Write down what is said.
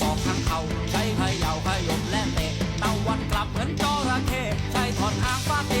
สองทั้งเขาใช้ขยาวขยมและเตะตะวันกลับเหมือนจระเข้ใช้ถอนหางฟาดตี